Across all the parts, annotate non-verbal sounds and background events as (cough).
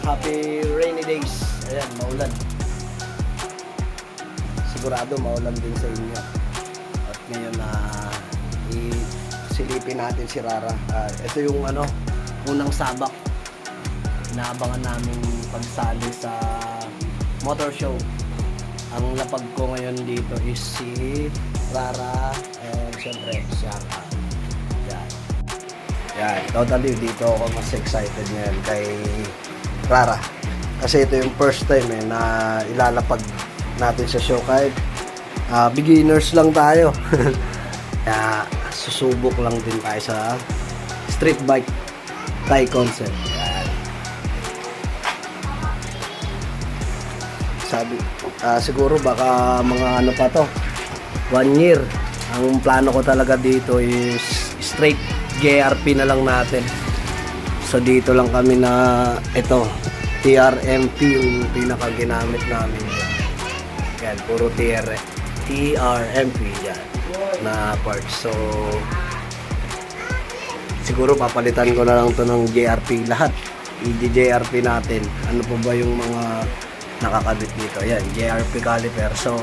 happy rainy days. Ayan, maulan. Sigurado maulan din sa inyo. At ngayon na isilipin natin si Rara. Ah, ito yung ano, unang sabak. Inaabangan namin pagsali sa motor show. Ang lapag ko ngayon dito is si Rara and syempre si Aka. Yan. Yan, totally dito ako mas excited ngayon kay Rara. Kasi ito yung first time eh, na ilalapag natin sa show kahit ah, beginners lang tayo. (laughs) Kaya susubok lang din tayo sa street bike Thai concept. Sabi, ah, siguro baka mga ano pa to, one year. Ang plano ko talaga dito is straight JRP na lang natin. So dito lang kami na ito, TRMP yung pinaka ginamit namin. Yan, puro TR, TRMP yan na parts. So siguro papalitan ko na lang to ng JRP lahat. i-JRP natin. Ano pa ba yung mga nakakabit dito? Yan, JRP caliper. So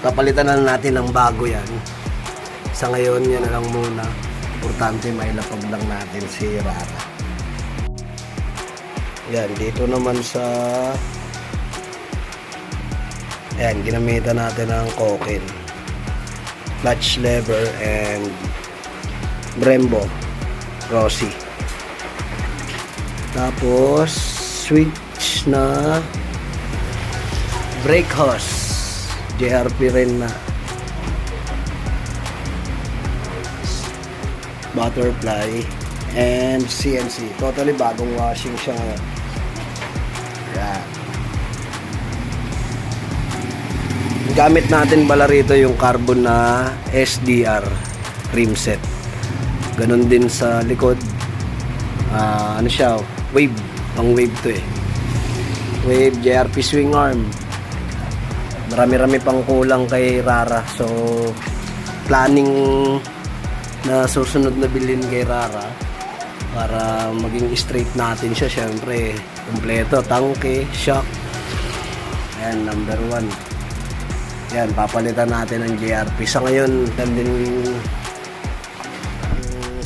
papalitan na natin ng bago yan. Sa ngayon, yan na lang muna. Importante mailapag lang natin si Rara. Yan, dito naman sa... Yan, ginamitan natin ng coquin. Clutch lever and Brembo Rossi. Tapos, switch na brake hose. JRP rin na. Butterfly and CNC. Totally bagong washing siya ngayon. Gamit natin pala rito yung carbon na SDR rim set. Ganon din sa likod. Ah, ano siya? Wave. Pang wave to eh. Wave JRP swing arm. Marami-rami pang kulang kay Rara. So, planning na susunod na bilhin kay Rara para maging straight natin siya syempre kumpleto tangke shock ayan number one yan papalitan natin ng JRP sa ngayon yung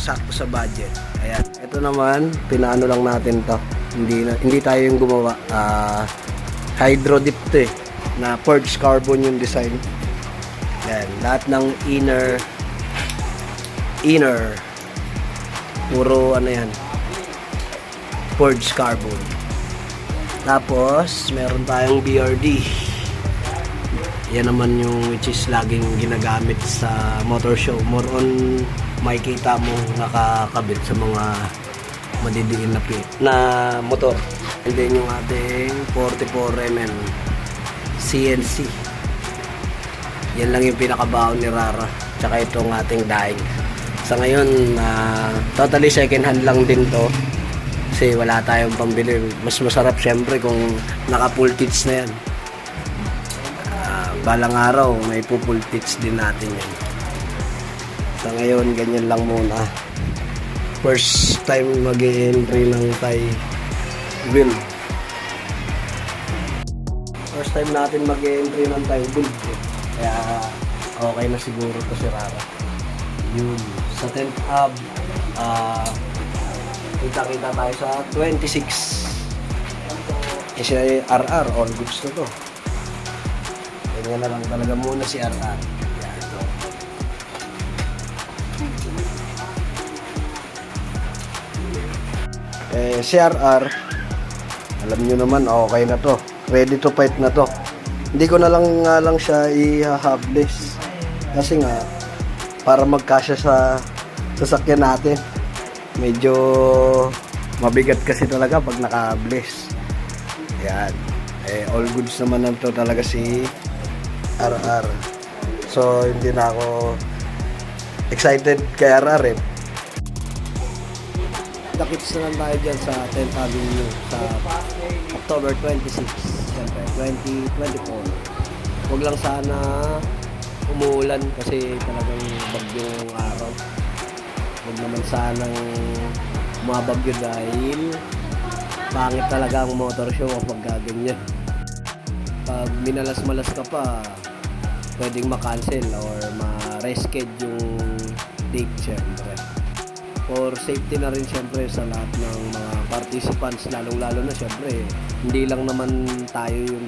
sakto sa budget. Ayan ito naman pinaano lang natin to. Hindi na, hindi tayo yung gumawa. Ah hydro dip to eh na purge carbon yung design. Yan lahat ng inner inner puro ano yan forged carbon. Tapos meron tayong BRD yan naman yung which is laging ginagamit sa motor show more on makikita mo nakakabit sa mga madidiin na na motor and then yung ating 44mm CNC yan lang yung pinakabaon ni Rara tsaka itong ating daing sa ngayon, ah, totally second hand lang din to. Kasi wala tayong pambili. Mas masarap syempre kung naka full tits na yan. Balang araw, may po full tits din natin yan. Sa ngayon, ganyan lang muna. First time mag entry ng Thai wheel. First time natin mag entry ng Thai wheel. Kaya okay na siguro to si Rara. Yun. Sa 10th Ab, ah, kita-kita tayo sa 26. Kasi RR, all goods na to. Ganyan na lang talaga muna si RR. Yan. Eh, si alam nyo naman, okay na to. Ready to fight na to. Hindi ko na lang nga lang siya i-habless. Kasi nga, para magkasya sa sasakyan natin. Medyo mabigat kasi talaga pag naka-bless. Yan. Eh, all goods naman na to talaga si RR. So, hindi na ako excited kay RR eh. Dakits na lang tayo dyan sa 10th Avenue sa October 26, siyempre, 2024. Huwag lang sana umuulan kasi talagang bagyong araw. Huwag naman sanang umabagyo dahil pangit talaga ang motor show kapag gaganyan. Pag minalas-malas ka pa, pwedeng ma-cancel or ma-reschedule yung date syempre. For safety na rin syempre sa lahat ng mga participants, lalong-lalo na syempre, hindi lang naman tayo yung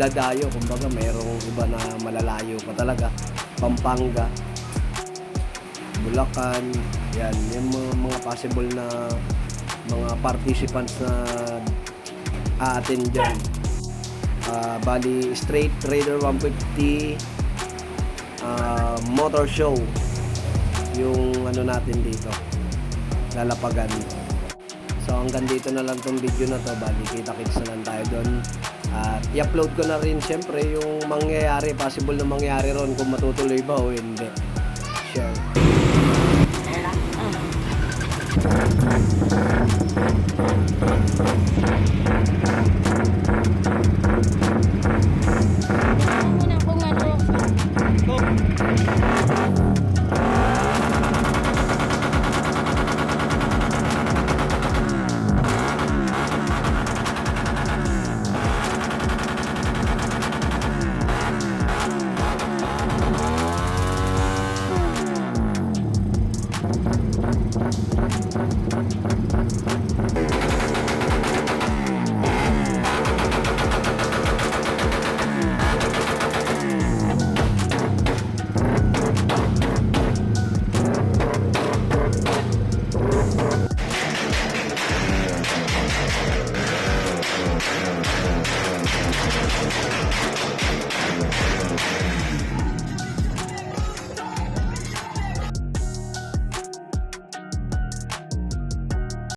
dadayo, kumbaga mayroong iba na malalayo pa talaga, Pampanga, Bulacan, yan, yung mga, mga possible na mga participants na aattend dyan. Ah, bali, Straight Raider 150 ah, Motor Show. Yung ano natin dito lalapagan. So hanggang dito na lang tong video na to. Bali kita kits na lang tayo doon at i-upload ko na rin syempre yung mangyayari possible na mangyayari ron kung matutuloy ba o hindi. Share Ayan na.